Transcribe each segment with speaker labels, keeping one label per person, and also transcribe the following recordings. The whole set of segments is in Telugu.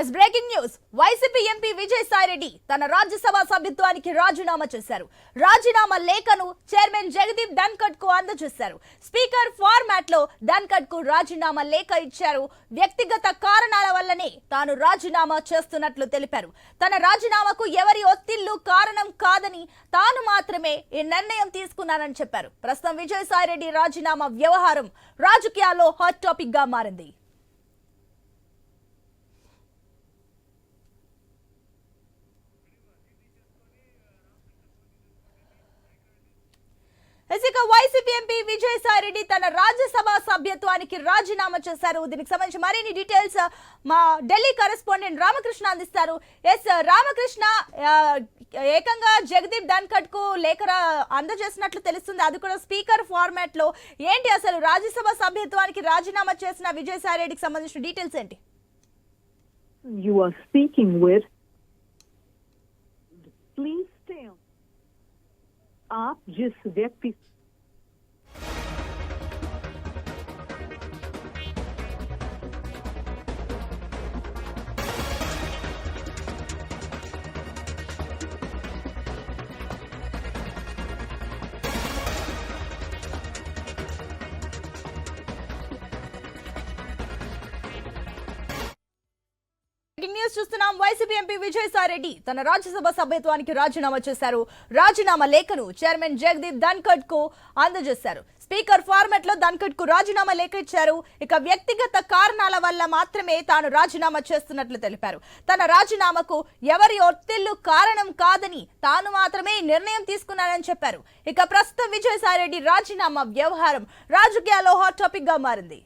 Speaker 1: Yes breaking news YCP MP Vijayasai Reddy తన రాజ్యసభ సభ్యత్వానికి రాజీనామా చేశారు. రాజీనామా లేఖను చైర్మన్ జగదీప్ ధన్కడ్కు అందజేశారు. స్పీకర్ ఫార్మాట్లో ధన్కడ్కు రాజీనామా లేఖ ఇచ్చారు. వ్యక్తిగత కారణాల వల్లనే తాను రాజీనామా చేస్తున్నట్లు తెలిపారు. తన రాజీనామాకు ఎవరి ఒత్తిళ్ళు కారణం కాదని తాను మాత్రమే ఈ నిర్ణయం తీసుకున్నానని చెప్పారు. ప్రస్తుతం విజయసాయిరెడ్డి రాజీనామా వ్యవహారం రాజకీయాల్లో హాట్ టాపిక్గా మారింది. ఇక వైసీపీ ఎంపీ విజయసాయిరెడ్డి తన రాజ్యసభ సభ్యత్వానికి రాజీనామా చేశారు. దీనికి సంబంధించి మరిన్ని డీటెయిల్స్ మా ఢిల్లీ కరెస్పాండెంట్ రామకృష్ణ అందిస్తారు. ఎస్ రామకృష్ణ ఏకంగా జగదీప్ ధన్కడ్కు లేఖ అందజేసినట్లు తెలుస్తుంది. అది కూడా స్పీకర్ ఫార్మాట్లో ఏంటి అసలు రాజ్యసభ సభ్యత్వానికి రాజీనామా చేసిన విజయసాయిరెడ్డికి సంబంధించిన డీటెయిల్స్ ఏంటి?
Speaker 2: You are speaking with, please. आप जिस व्यक्ति
Speaker 1: బ్రేకింగ్ న్యూస్ చూస్తున్నాం. వైసీపీ ఎంపీ విజయసాయిరెడ్డి తన రాజ్యసభ సభ్యత్వానికి రాజీనామా చేశారు. రాజీనామా లేఖను చైర్మన్ జగదీప్ ధన్కడ్కు అందజేశారు. స్పీకర్ ఫార్మెట్లో ధన్కడ్కు రాజీనామా లేఖ ఇచ్చారు. ఇక వ్యక్తిగత కారణాల వల్ల మాత్రమే తాను రాజీనామా చేస్తున్నట్లు తెలిపారు. తన రాజీనామాకు ఎవరి ఒత్తిళ్ళు కారణం కాదని తాను మాత్రమే నిర్ణయం తీసుకున్నానని చెప్పారు. ఇక ప్రస్తుతం విజయసాయిరెడ్డి రాజీనామా వ్యవహారం రాజకీయాల్లో హాట్ టాపిక్గా మారింది.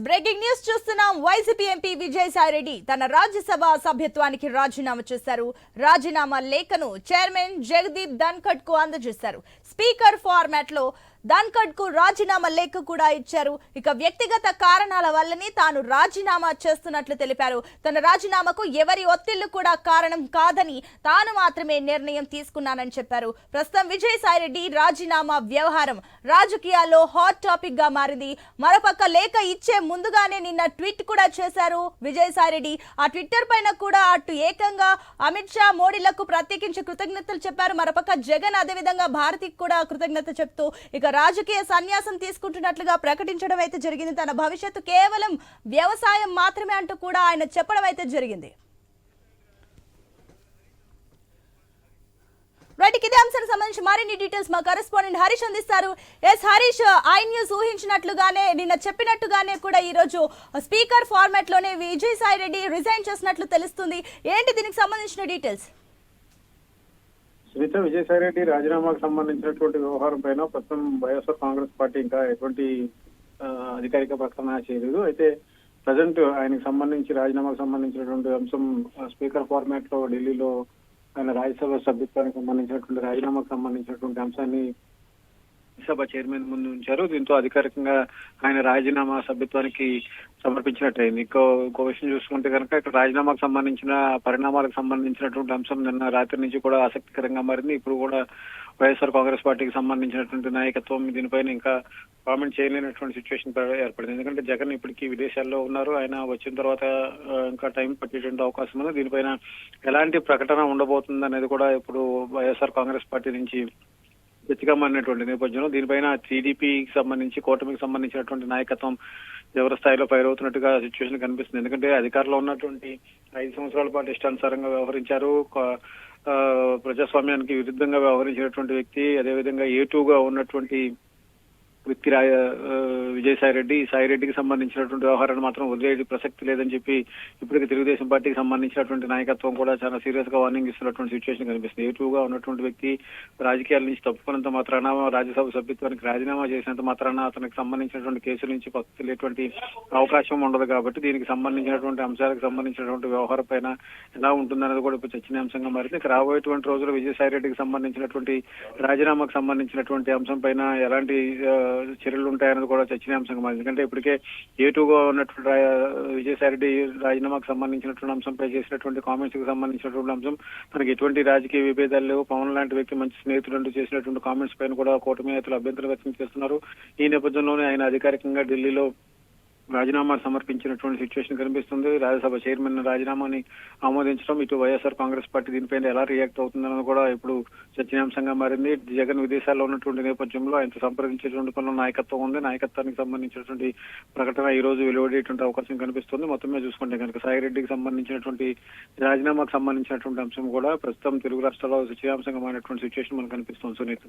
Speaker 1: బ్రేకింగ్ న్యూస్ చూస్తున్నాం. వైసీపీ ఎంపీ విజయసాయిరెడ్డి తన రాజ్యసభ సభ్యత్వానికి రాజీనామా చేశారు. రాజీనామా లేఖను చైర్మన్ జగదీప్ ధన్కడ్కు అందజేశారు. స్పీకర్ ఫార్మాట్లో ధన్కడ్కు రాజీనామా లేఖ కూడా ఇచ్చారు. ఇక వ్యక్తిగత కారణాల వల్లనే తాను రాజీనామా చేస్తున్నట్లు తెలిపారు. తన రాజీనామాకు ఎవరి ఒత్తిళ్ళు కూడా కారణం కాదని తాను మాత్రమే నిర్ణయం తీసుకున్నానని చెప్పారు. ప్రస్తుతం విజయసాయిరెడ్డి రాజీనామా వ్యవహారం రాజకీయాల్లో హాట్ టాపిక్గా మారింది. మరోపక్క లేఖ ఇచ్చే ముందుగానే నిన్న ట్వీట్ కూడా చేశారు విజయసాయిరెడ్డి. ఆ ట్విట్టర్ పైన కూడా అటు ఏకంగా అమిత్ షా మోడీలకు ప్రత్యేకించి కృతజ్ఞతలు చెప్పారు. మరోపక్క జగన్ అదేవిధంగా భారతికి కూడా కృతజ్ఞత చెప్తూ ఇక రాజకీయ సన్యాసం తీసుకుంటున్నట్లుగా ప్రకటించడం అయితే జరిగింది. తన భవిష్యత్తు కేవలం వ్యవసాయం మాత్రమే అంటూ కూడా ఆయన చెప్పడం అయితే జరిగింది. రైట్ ఇదే అంశానికి సంబంధించి మరిన్ని డీటెయిల్స్ మా కరెస్పాండెంట్ హరీష్ అందిస్తారు. ఎస్ హరీష్ ఐ న్యూస్ ఊహించినట్లుగానే నిన్న చెప్పినట్టుగానే కూడా ఈరోజు స్పీకర్ ఫార్మాట్లోనే విజయసాయి రెడ్డి రిజైన్ చేసినట్లు తెలుస్తుంది. ఏంటి దీనికి సంబంధించిన డీటెయిల్స్
Speaker 3: సునీత విజయసాయిరెడ్డి రాజీనామాకు సంబంధించినటువంటి వ్యవహారం పైన ప్రస్తుతం వైఎస్ఆర్ కాంగ్రెస్ పార్టీ ఇంకా ఎటువంటి అధికారిక ప్రకటన చేయలేదు. అయితే ప్రజెంట్ ఆయనకు సంబంధించి రాజీనామాకు సంబంధించినటువంటి అంశం స్పీకర్ ఫార్మాట్లో ఢిల్లీలో ఆయన రాజ్యసభ సభ్యత్వానికి సంబంధించినటువంటి రాజీనామాకు సంబంధించినటువంటి అంశాన్ని సభ చైర్మన్ ముందు ఉంచారు. దీంతో అధికారికంగా ఆయన రాజీనామా సభ్యత్వానికి సమర్పించినట్టయింది. ఇంకో ఇంకో విషయం చూసుకుంటే కనుక ఇక్కడ రాజీనామాకు సంబంధించిన పరిణామాలకు సంబంధించినటువంటి అంశం నిన్న రాత్రి నుంచి కూడా ఆసక్తికరంగా మారింది. ఇప్పుడు కూడా వైఎస్ఆర్ కాంగ్రెస్ పార్టీకి సంబంధించినటువంటి నాయకత్వం దీనిపైన ఇంకా కామెంట్ చేయలేనటువంటి సిచ్యువేషన్ ఏర్పడింది. ఎందుకంటే జగన్ ఇప్పటికీ విదేశాల్లో ఉన్నారు. ఆయన వచ్చిన తర్వాత ఇంకా టైం పట్టేటువంటి అవకాశం ఉంది. దీనిపైన ఎలాంటి ప్రకటన ఉండబోతుంది అనేది కూడా ఇప్పుడు వైఎస్ఆర్ కాంగ్రెస్ పార్టీ నుంచి గట్టిగా నేపథ్యంలో దీనిపైన టీడీపీకి సంబంధించి కూటమికి సంబంధించినటువంటి నాయకత్వం తీవ్ర స్థాయిలో అవుతున్నట్టుగా సిచ్యువేషన్ కనిపిస్తుంది. ఎందుకంటే అధికారంలో ఉన్నటువంటి ఐదు సంవత్సరాల పాటు ఇష్టానుసారంగా వ్యవహరించారు. ఆ, ప్రజాస్వామ్యానికి విరుద్ధంగా వ్యవహరించినటువంటి వ్యక్తి అదేవిధంగా ఏ ఉన్నటువంటి వ్యక్తి రాయ విజయసాయి రెడ్డి ఈ సాయి రెడ్డికి సంబంధించినటువంటి వ్యవహారాన్ని మాత్రం వదిలేది ప్రసక్తి లేదని చెప్పి ఇప్పటికి తెలుగుదేశం పార్టీకి సంబంధించినటువంటి నాయకత్వం కూడా చాలా సీరియస్గా వార్నింగ్ ఇస్తున్నటువంటి సిచ్యువేషన్ కనిపిస్తుంది. ఏటుగా ఉన్నటువంటి వ్యక్తి రాజకీయాల నుంచి తప్పుకున్నంత మాత్రాన రాజ్యసభ సభ్యత్వానికి రాజీనామా చేసినంత మాత్రాన అతనికి సంబంధించినటువంటి కేసుల నుంచి పక్కకు అవకాశం ఉండదు కాబట్టి దీనికి సంబంధించినటువంటి అంశాలకు సంబంధించినటువంటి వ్యవహారం పైన ఎలా ఉంటుందనేది కూడా ఇప్పుడు చర్చనీయాంశంగా మారింది. ఇక రాబోయేటువంటి రోజుల్లో విజయసాయి రెడ్డికి సంబంధించినటువంటి రాజీనామాకు సంబంధించినటువంటి అంశం పైన ఎలాంటి చర్యలు ఉంటాయన్నది కూడా చర్చనీయాంశంగా మారింది. ఎందుకంటే ఇప్పటికే ఏటుగా ఉన్నటువంటి విజయసాయి రెడ్డి రాజీనామాకు సంబంధించినటువంటి అంశంపై చేసినటువంటి కామెంట్స్కి సంబంధించినటువంటి అంశం తనకి ఎటువంటి రాజకీయ విభేదాలు లేవు. పవన్ లాంటి వ్యక్తి మంచి స్నేహితుడు చేసినటువంటి కామెంట్స్ పైన కూడా కూటమి నేతలు అభ్యంతరం వ్యక్తం చేస్తున్నారు. ఈ నేపథ్యంలోనే ఆయన అధికారికంగా ఢిల్లీలో రాజీనామా సమర్పించినటువంటి సిచ్యువేషన్ కనిపిస్తుంది. రాజ్యసభ చైర్మన్ రాజీనామాని ఆమోదించడం ఇటు వైఎస్ఆర్ కాంగ్రెస్ పార్టీ దీనిపైన ఎలా రియాక్ట్ అవుతుందన్నది కూడా ఇప్పుడు చర్చనీయాంశంగా మారింది. జగన్ విదేశాల్లో ఉన్నటువంటి నేపథ్యంలో ఆయన సంప్రదించేటువంటి పనుల నాయకత్వం ఉంది. నాయకత్వానికి సంబంధించినటువంటి ప్రకటన ఈ రోజు వెలువడేటువంటి అవకాశం కనిపిస్తుంది. మొత్తం మీద చూసుకుంటే కనుక సాయిరెడ్డికి సంబంధించినటువంటి రాజీనామాకు సంబంధించినటువంటి అంశం కూడా ప్రస్తుతం తెలుగు రాష్ట్రాల్లో చర్చనీయాంశంగా మారినటువంటి సిచ్యువేషన్ మనకు కనిపిస్తుంది సునీత్.